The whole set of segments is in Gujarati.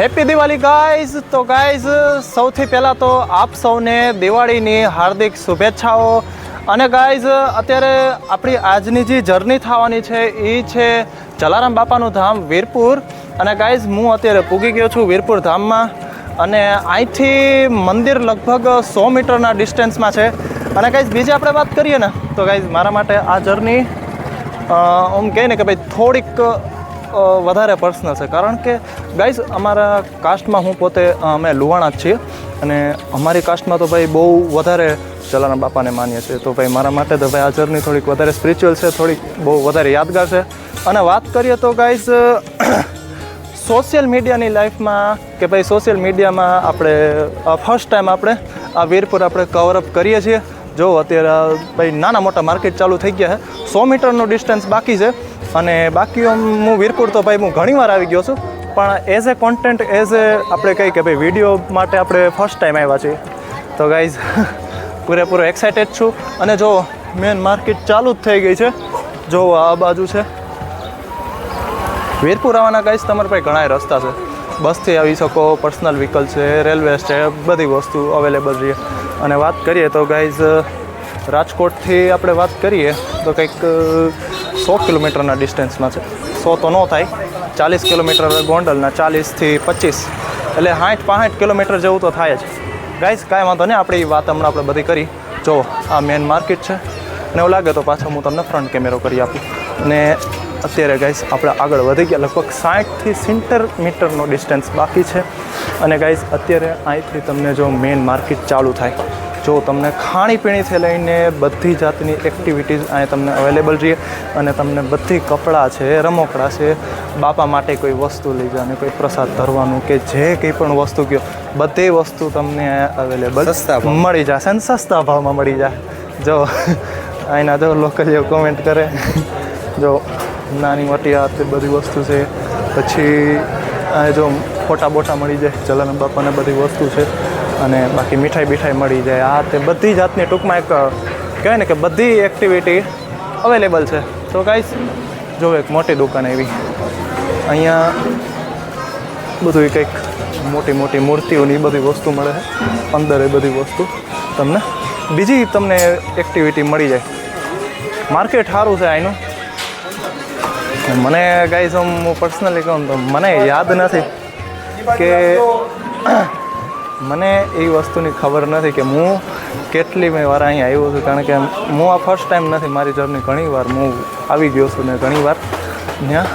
હેપી દિવાળી ગાઈઝ તો ગાઈઝ સૌથી પહેલાં તો આપ સૌને દિવાળીની હાર્દિક શુભેચ્છાઓ. અને ગાઈઝ અત્યારે આપણી આજની જે જર્ની થવાની છે એ છે જલારામ બાપાનું ધામ વીરપુર. અને ગાઈઝ હું અત્યારે પૂગી ગયો છું વીરપુર ધામમાં. અને અહીંથી મંદિર લગભગ સો મીટરના ડિસ્ટન્સમાં છે. અને ગાઈઝ બીજી આપણે વાત કરીએ ને, તો ગાઈઝ મારા માટે આ જર્ની આમ કહે ને કે ભાઈ થોડીક વધારે પર્સનલ છે. કારણ કે ગાઈઝ અમારા કાસ્ટમાં હું પોતે અમે લુવાણા જ છીએ અને અમારી કાસ્ટમાં તો ભાઈ બહુ વધારે જલારામ બાપાને માનીએ છીએ. તો ભાઈ મારા માટે તો ભાઈ આ જર્ની થોડીક વધારે સ્પિરિચ્યુઅલ છે, થોડીક બહુ વધારે યાદગાર છે. અને વાત કરીએ તો ગાઈઝ સોશિયલ મીડિયાની લાઈફમાં કે ભાઈ સોશિયલ મીડિયામાં આપણે ફર્સ્ટ ટાઈમ આપણે આ વીરપુર આપણે કવરઅપ કરીએ છીએ. જો અત્યારે ભાઈ, નાના મોટા માર્કેટ ચાલુ થઈ ગયા છે. સો મીટરનું ડિસ્ટન્સ બાકી છે. અને બાકી હું વીરપુર તો ભાઈ, હું ઘણીવાર આવી ગયો છું. પણ as a content as a આપણે કહીએ કે ભાઈ વીડિયો માટે આપણે ફર્સ્ટ ટાઈમ આવ્યા છીએ. તો ગાઈઝ પૂરેપૂરો એક્સાઇટેડ છું. અને જો મેન માર્કેટ ચાલુ જ થઈ ગઈ છે. જો આ બાજુ છે. વીરપુર આવવાના ગાઈઝ તમારા પાસે ઘણા રસ્તા છે. બસથી આવી શકો પર્સનલ વ્હીકલ છે રેલવે છે, બધી વસ્તુ અવેલેબલ રહે અને વાત કરીએ તો ગાઈઝ રાજકોટથી આપણે વાત કરીએ તો કંઈક સો કિલોમીટરના ડિસ્ટન્સમાં છે. સો તો ન થાય, ચાલીસ કિલોમીટર ગોંડલના ચાલીસથી પચીસ. એટલે સાઠ પાંઠ કિલોમીટર જેવું તો થાય જ. ગાઈઝ કાંઈ વાંધો નહીં, આપણી વાત હમણાં આપણે બધી કરી. જો, આ મેન માર્કેટ છે. અને એવું લાગે તો પાછો હું તમને ફ્રન્ટ કેમેરો કરી આપું. અને અત્યારે ગાઈઝ આપણે આગળ વધી ગયા. લગભગ સાઠથી સિત્તેર મીટરનો ડિસ્ટન્સ બાકી છે. અને ગાઈઝ અત્યારે અહીંથી તમને જો મેઇન માર્કેટ ચાલુ થાય જો તમને ખાણીપીણીથી લઈને બધી જાતની એક્ટિવિટીઝ અહીં તમને અવેલેબલ રહે અને તમને બધી કપડાં છે રમકડા છે બાપા માટે કોઈ વસ્તુ લઈ જાય કોઈ પ્રસાદ ધરવાનું કે જે કંઈ પણ વસ્તુ કહો બધી વસ્તુ તમને અવેલેબલ. મળી જશે અને સસ્તા ભાવમાં મળી જાય જો અહીંના જો લોકલીઓ કોમેન્ટ કરે જો નાની મોટી આ તે બધી વસ્તુ છે પછી જો ફોટા બોટા મળી જાય જલારામ બાપાને બધી વસ્તુ છે અને બાકી મીઠાઈ બીઠાઈ મળી જાય. આ તે બધી જાતની ટૂંકમાં એક, કહેવાય ને કે બધી એક્ટિવિટી અવેલેબલ છે. તો ગાઈસ જો એક મોટી દુકાન એવી અહીંયા બધું કંઈક મોટી મોટી મૂર્તિઓની બધી વસ્તુ મળે છે. અંદર એ બધી વસ્તુ તમને. બીજી તમને એક્ટિવિટી મળી જાય. માર્કેટ સારું છે અહીંનું મને ગાઈઝ હું પર્સનલી કહું તો મને યાદ નથી. કે મને એ વસ્તુની ખબર નથી કે હું કેટલી મેં વાર અહીં આવ્યો છું. કારણ કે હું આ ફર્સ્ટ ટાઈમ નથી મારી જર્ની ઘણી વાર હું આવી ગયો છું ને ઘણી વાર ત્યાં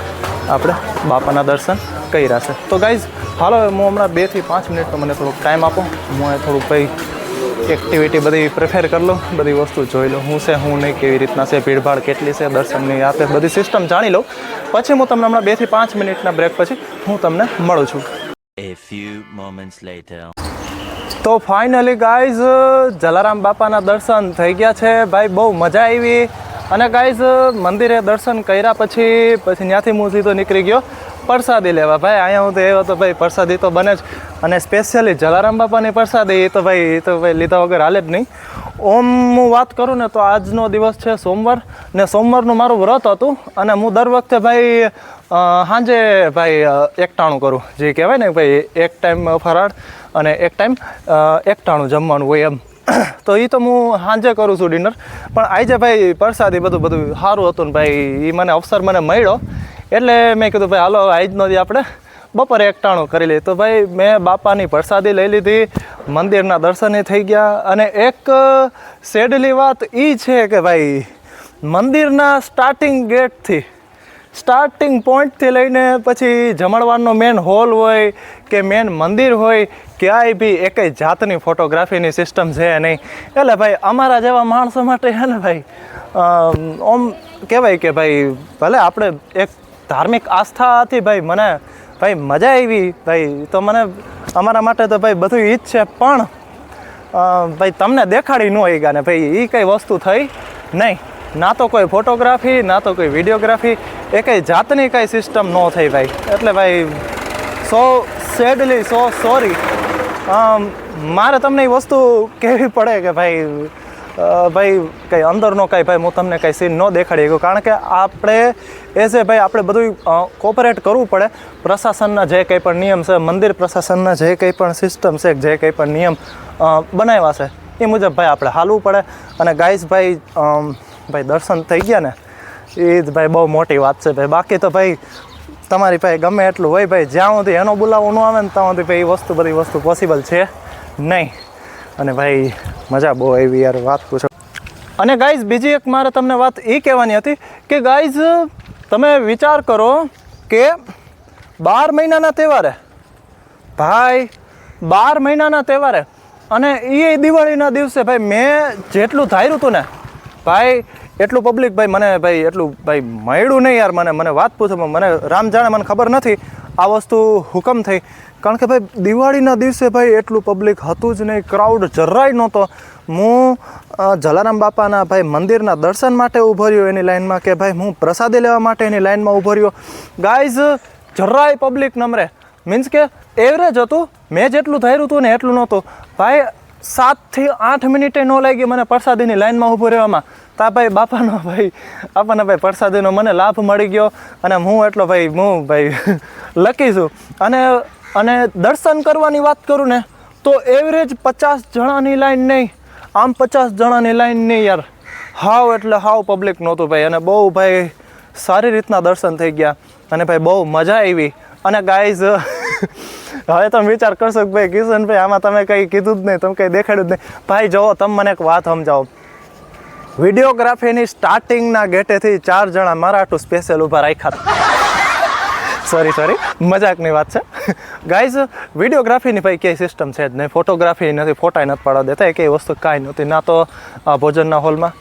આપણે બાપાના દર્શન કર્યા છે. તો ગાઈઝ હાલો હું હમણાં બેથી પાંચ મિનિટનો મને થોડોક ટાઈમ આપો. હું થોડુંક કંઈ એક્ટિવિટી બધી પ્રેફેર કરી લઉં બધી વસ્તુ જોઈ લઉં. હું છે હું નહીં કેવી રીતના છે ભીડભાડ કેટલી છે દર્શનની આપણે બધી સિસ્ટમ જાણી લઉં. પછી હું તમને હમણાં બેથી પાંચ મિનિટના બ્રેક પછી હું તમને મળું છું. A few moments later. તો ફાઇનલી ગાઈઝ જલારામ બાપાના દર્શન થઈ ગયા છે. ભાઈ, બહુ મજા આવી. અને ગાઈઝ મંદિરે દર્શન કર્યા પછી પછી ત્યાંથી હું સીધો નીકળી ગયો. પ્રસાદી લેવા. ભાઈ, અહીંયા હું તો એવો તો ભાઈ, પ્રસાદી તો બને જ. અને સ્પેશિયલી જલારામ બાપાની પ્રસાદી, એ તો ભાઈ, એ તો ભાઈ લીધા વગર હાલે જ નહીં. ઓમ, હું વાત કરું ને તો આજનો દિવસ છે સોમવાર. ને સોમવારનું મારું વ્રત હતું. અને હું દર વખતે ભાઈ સાંજે ભાઈ એકટાણું કરું. જે કહેવાય ને ભાઈ, એક ટાઈમ ફરાળ અને એક ટાઈમ એકટાણું જમવાનું હોય એમ. તો એ તો હું સાંજે કરું છું ડિનર. પણ આજે ભાઈ, પ્રસાદી બધું બધું સારું હતું ને ભાઈ એ મને અવસર મને મળ્યો. એટલે મેં કીધું, ભાઈ, હાલો આજનો દી આપણે. બપોરે એકટાણું કરી લઈએ. તો ભાઈ, મેં બાપાની પ્રસાદી લઈ લીધી. મંદિરના દર્શને થઈ ગયા. અને એક સેડલી વાત એ છે કે ભાઈ, મંદિરના સ્ટાર્ટિંગ ગેટથી સ્ટાર્ટિંગ પોઈન્ટથી લઈને પછી જમણવારનો મેન હોલ હોય કે મેન મંદિર હોય, ક્યાંય બી એકેય જાતની ફોટોગ્રાફીની સિસ્ટમ છે નહીં. એટલે ભાઈ, અમારા જેવા માણસો માટે હે ને ભાઈ ઓમ કહેવાય કે ભાઈ, ભલે આપણે એક ધાર્મિક આસ્થાથી ભાઈ મને ભાઈ મજા આવી, ભાઈ, તો મને અમારા માટે તો ભાઈ બધું ઈ છે, પણ ભાઈ, તમને દેખાડી ન હોય ને ભાઈ એ કઈ વસ્તુ થઈ નહીં. ના તો કોઈ ફોટોગ્રાફી ના તો કોઈ વિડીયોગ્રાફી એ કંઈ જાતની કાંઈ સિસ્ટમ ન થઈ ભાઈ. એટલે ભાઈ સો સેડલી સો સોરી મારે તમને એ વસ્તુ કહેવી પડે કે ભાઈ ભાઈ, કંઈ અંદરનો કાંઈ ભાઈ, હું તમને કાંઈ સીન ન દેખાડી શકું. કારણ કે આપણે એઝ એ ભાઈ, આપણે બધું કોપરેટ કરવું પડે. પ્રશાસનના જે કંઈ પણ નિયમ છે, મંદિર પ્રશાસનના જે કંઈ પણ સિસ્ટમ છે, જે કંઈ પણ નિયમ બનાવ્યા છે. એ મુજબ ભાઈ આપણે હાલવું પડે. અને ગાઈસ ભાઈ ભાઈ દર્શન થઈ ગયા ને, એ જ ભાઈ બહુ મોટી વાત છે ભાઈ. બાકી તો ભાઈ, તમારી પાસે ગમે એટલું હોય ભાઈ, જ્યાં સુધી એનો બોલાવો ન આવે ને ત્યાં સુધી ભાઈ એ વસ્તુ બધી વસ્તુ પોસિબલ છે નહીં. અને ભાઈ, મજા બહુ આવી યાર વાત પૂછો. અને ગાઈઝ બીજી એક મારે તમને વાત એ કહેવાની હતી કે ગાઈઝ તમે વિચાર કરો કે બાર મહિનાના તહેવારે, ભાઈ, બાર મહિનાના તહેવારે અને એ દિવાળીના દિવસે ભાઈ મેં જેટલું ધાર્યું હતું ને, ભાઈ, એટલું પબ્લિક ભાઈ મને ભાઈ એટલું ભાઈ મળ્યું નહીં યાર મને મને વાત પૂછો મને રામ જાણે મને ખબર નથી આ વસ્તુ હુકમ થઈ. કારણ કે ભાઈ દિવાળીના દિવસે ભાઈ એટલું પબ્લિક હતું જ નહીં ક્રાઉડ જરાય નહોતો. હું જલારામ બાપાના ભાઈ મંદિરના દર્શન માટે ઊભો રહ્યો એની લાઈનમાં કે ભાઈ હું પ્રસાદી લેવા માટે એની લાઈનમાં ઊભો રહ્યો. ગાઈઝ જરાય પબ્લિક નમરે. મીન્સ કે એવરેજ હતું, મેં જેટલું ધાર્યું હતું ને એટલું નહોતું. ભાઈ, સાતથી આઠ મિનિટે ન લાગી મને પ્રસાદીની લાઇનમાં ઊભું રહેવામાં. તા ભાઈ બાપાનો ભાઈ, આપણને ભાઈ પ્રસાદીનો મને લાભ મળી ગયો અને હું એટલો ભાઈ, હું ભાઈ લકી છું. અને અને દર્શન કરવાની વાત કરું ને, તો એવરેજ પચાસ જણાની લાઈન નહીં. આમ પચાસ જણાની લાઈન નહીં યાર. હાવ એટલે હાવ પબ્લિક નહોતું ભાઈ. અને બહુ ભાઈ સારી રીતના દર્શન થઈ ગયા. અને ભાઈ બહુ મજા આવી. અને ગાઈઝ હવે તમે વિચાર કરશો કે ભાઈ, કિશનભાઈ, આમાં તમે કંઈ કીધું જ નહીં, તમે કંઈ દેખાડ્યું જ નહીં. ભાઈ, જુઓ, તમે મને એક વાત સમજાવો. વિડીયોગ્રાફીની સ્ટાર્ટિંગના ગેટેથી ચાર જણા મારા આટલું સ્પેશિયલ ઊભા રાખ્યા સોરી સોરી મજાકની વાત છે. ગાઈઝ વિડીયોગ્રાફીની ભાઈ ક્યાંય સિસ્ટમ છે જ નહીં. ફોટોગ્રાફી નથી ફોટા નથી પાડવા દેતા. એ કઈ વસ્તુ કાંઈ નહોતી ના તો ભોજનના હોલમાં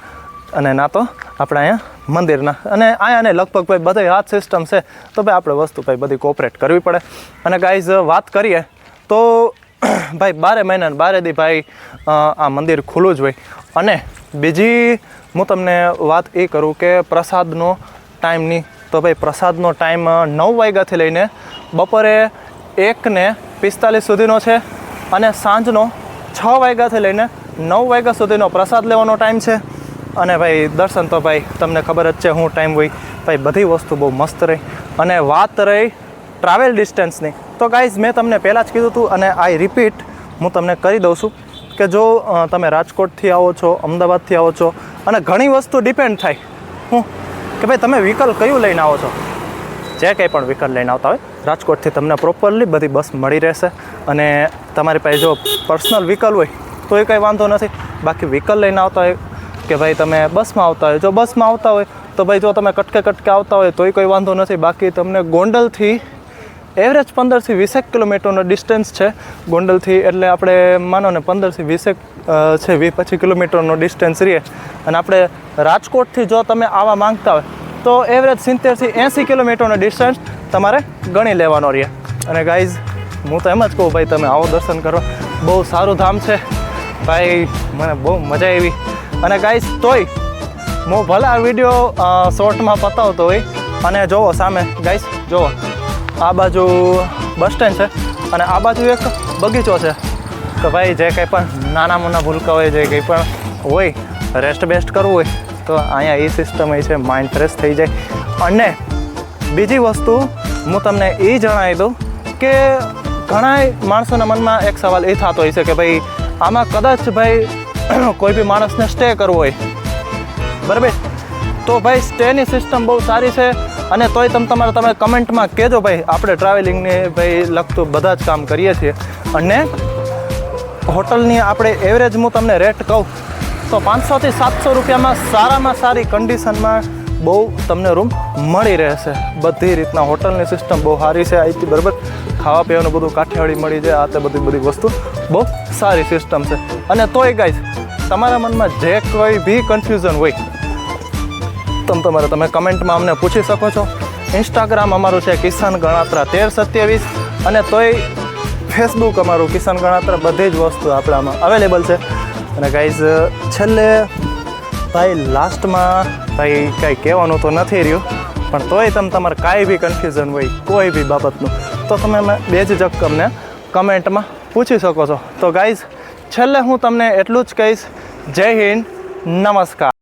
અને ના તો, આપણે અહીંયા મંદિરના. અને અહીંયા ને લગભગ ભાઈ બધી હાથ સિસ્ટમ છે, તો ભાઈ આપણે વસ્તુ ભાઈ બધી કોપરેટ કરવી પડે. અને ગાઈઝ વાત કરીએ, તો ભાઈ બારે મહિના ને બારે દી ભાઈ આ મંદિર ખુલ્લું જ હોય. અને બીજી હું તમને વાત એ કરું કે પ્રસાદનો ટાઈમની તો ભાઈ પ્રસાદનો ટાઈમ નવ વાગ્યાથી લઈને બપોરે એકને પિસ્તાલીસ સુધીનો છે અને સાંજનો છ વાગ્યાથી લઈને નવ વાગ્યા સુધીનો પ્રસાદ લેવાનો ટાઈમ છે. અને ભાઈ, દર્શન તો ભાઈ, તમને ખબર જ છે હું ટાઈમ હોય ભાઈ, બધી વસ્તુ બહુ મસ્ત રહી. અને વાત રહી ટ્રાવેલ ડિસ્ટન્સની તો ગાઈઝ મેં તમને પહેલાં જ કીધું હતું અને આઈ રિપીટ હું તમને કરી દઉં છું કે જો તમે રાજકોટથી આવો છો, અમદાવાદથી આવો છો અને ઘણી વસ્તુ ડિપેન્ડ થાય. હું, કે ભાઈ, તમે વ્હીકલ કયું લઈને આવો છો? જે કંઈ પણ વ્હીકલ લઈને આવતા હોય, રાજકોટથી તમને પ્રોપરલી બધી બસ મળી રહેશે. અને તમારી પાસે જો પર્સનલ વ્હીકલ હોય, તો એ કંઈ વાંધો નથી. બાકી વ્હીકલ લઈને આવતા હોય કે ભાઈ તમે બસમાં આવતા હોય. જો બસમાં આવતા હોય તો ભાઈ જો તમે કટકે કટકે આવતા હોય તોય કોઈ વાંધો નથી. બાકી તમને ગોંડલથી એવરેજ પંદરથી વીસેક કિલોમીટરનો ડિસ્ટન્સ છે. ગોંડલથી એટલે આપણે માનો ને પંદરથી વીસેક છે વીસ પચીસ કિલોમીટરનો ડિસ્ટન્સ રહીએ. અને આપણે રાજકોટથી જો તમે આવા માંગતા હોય તો એવરેજ સિત્તેરથી એંસી કિલોમીટરનો ડિસ્ટન્સ તમારે ગણી લેવાનો રહે અને ગાઈઝ હું તો એમ જ કહું, ભાઈ તમે આવો દર્શન કરો. બહુ સારું ધામ છે. ભાઈ, મને બહુ મજા આવી. અને ગાઈસ તોય હું ભલે આ વીડિયો શોર્ટમાં પતાવતો હોય, અને જોવો સામે ગાઈસ જોવો. આ બાજુ બસ સ્ટેન્ડ છે, અને આ બાજુ એક બગીચો છે. તો ભાઈ, જે કંઈ પણ નાના મોના ભૂલકા હોય, જે કંઈ પણ હોય રેસ્ટ બેસ્ટ કરવું હોય, તો અહીંયા એ સિસ્ટમ એ છે માઇન્ડ ફ્રેશ થઈ જાય. અને બીજી વસ્તુ હું તમને એ જણાવી દઉં કે ઘણા માણસોના મનમાં એક સવાલ એ થતો હોય છે કે ભાઈ, આમાં કદાચ ભાઈ કોઈ બી માણસને સ્ટે કરવો હોય. બરાબર? તો ભાઈ સ્ટેની સિસ્ટમ બહુ સારી છે અને તોય તમે તમારે તમે કમેન્ટમાં કહેજો ભાઈ, આપણે ટ્રાવેલિંગને ભાઈ લગતું બધા જ કામ કરીએ છીએ. અને હોટલની આપણે એવરેજ હું તમને રેટ કહું, તો પાંચસોથી સાતસો રૂપિયામાં સારામાં સારી કન્ડિશનમાં બહુ તમને રૂમ મળી રહેશે. બધી રીતના હોટલની સિસ્ટમ બહુ સારી છે અહીંથી બરાબર. ખાવા પીવાનું બધું કાઠિયાવાડી મળી જાય, આ તે બધી બધી વસ્તુ બહુ સારી સિસ્ટમ છે. અને તોય ગાઈઝ તમારા મનમાં જે કોઈ બી કન્ફ્યુઝન હોય, તમે તમારે તમે કમેન્ટમાં અમને પૂછી શકો છો. ઇન્સ્ટાગ્રામ અમારું છે કિસાન ગણાત્રા તેર સત્યાવીસ. અને તોય ફેસબુક અમારું કિસાન ગણાત્રા બધી જ વસ્તુ આપણામાં અવેલેબલ છે. અને ગાઈઝ છેલ્લે ભાઈ લાસ્ટમાં ભાઈ કાંઈ કહેવાનું તો નથી રહ્યું, પણ તોય તમે તમારે કાંઈ બી કન્ફ્યુઝન હોય, કોઈ બી બાબતનું, તો તમે બે જ જક અમને કમેન્ટમાં પૂછી શકો છો. તો ગાઈઝ છેલ્લે હું તમને એટલું જ કહીશ, જય હિન્દ, નમસ્કાર.